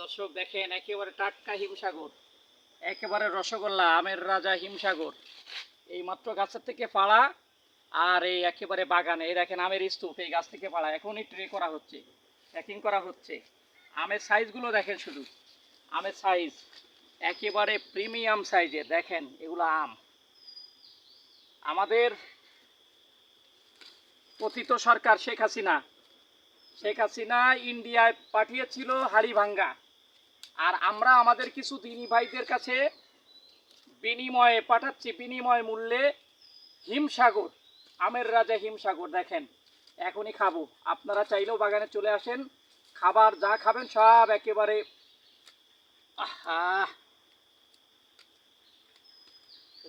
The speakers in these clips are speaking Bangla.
দর্শক, দেখেন একেবারে টাটকা হিমসাগর, একেবারে রসগোল্লা, আমের রাজা হিমসাগর। এই মাত্র গাছের থেকে পাড়া আর এই একেবারে বাগানে, এই দেখেন আমের স্তূপ, এই গাছ থেকে পাড়া এখনই ট্রে করা হচ্ছে, প্যাকিং করা হচ্ছে। আমের সাইজগুলো দেখেন শুধু। আমের সাইজ একেবারে প্রিমিয়াম সাইজের দেখেন এগুলো আম। আমাদের পতিত সরকার শেখ হাসিনা শেখ হাসিনা ইন্ডিয়ায় পাঠিয়েছিল হাড়িভাঙ্গা। আর আমরা আমাদের কিছু দিনী ভাইদের কাছে বিনিময়ে পাঠাচ্ছি, বিনিময় মূল্যে হিমসাগর, আমের রাজা হিমসাগর দেখেন, এখনই খাব। আপনারা চাইলেও বাগানে চলে আসেন, খাবার যা খাবেন সব একেবারে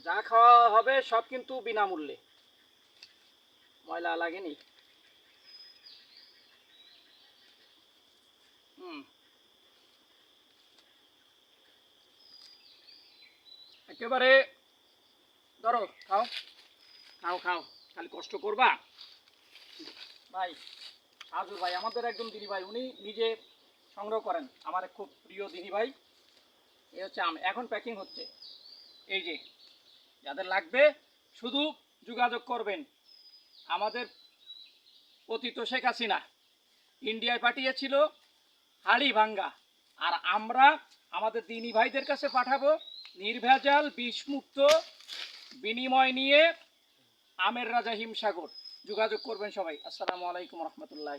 যা খাওয়া হবে সব কিন্তু বিনামূল্যে। ময়লা লাগেনি। একেবারে, ধরো, খাও। খাও খাও, খালি কষ্ট করবা। ভাই, আজুর ভাই, আমাদের একজন দিদি ভাই, উনি নিজে সংগ্রহ করেন আমার খুব প্রিয় দিদি ভাই। এই হচ্ছে আম। এখন প্যাকিং হচ্ছে। এই যে, যাদের লাগবে, শুধু যোগাযোগ করবেন। আমাদের পতিত শেখ হাসিনা ইন্ডিয়ায় পাঠিয়েছিল হাড়ি ভাঙ্গা আর আমরা আমাদের দিনী ভাইদের কাছে পাঠাবো। নির্ভেজাল বিষমুক্ত বিনিময় নিয়ে আমের রাজা হিমসাগর। যোগাযোগ করবেন সবাই। আসসালামু আলাইকুম রহমতুল্লাহ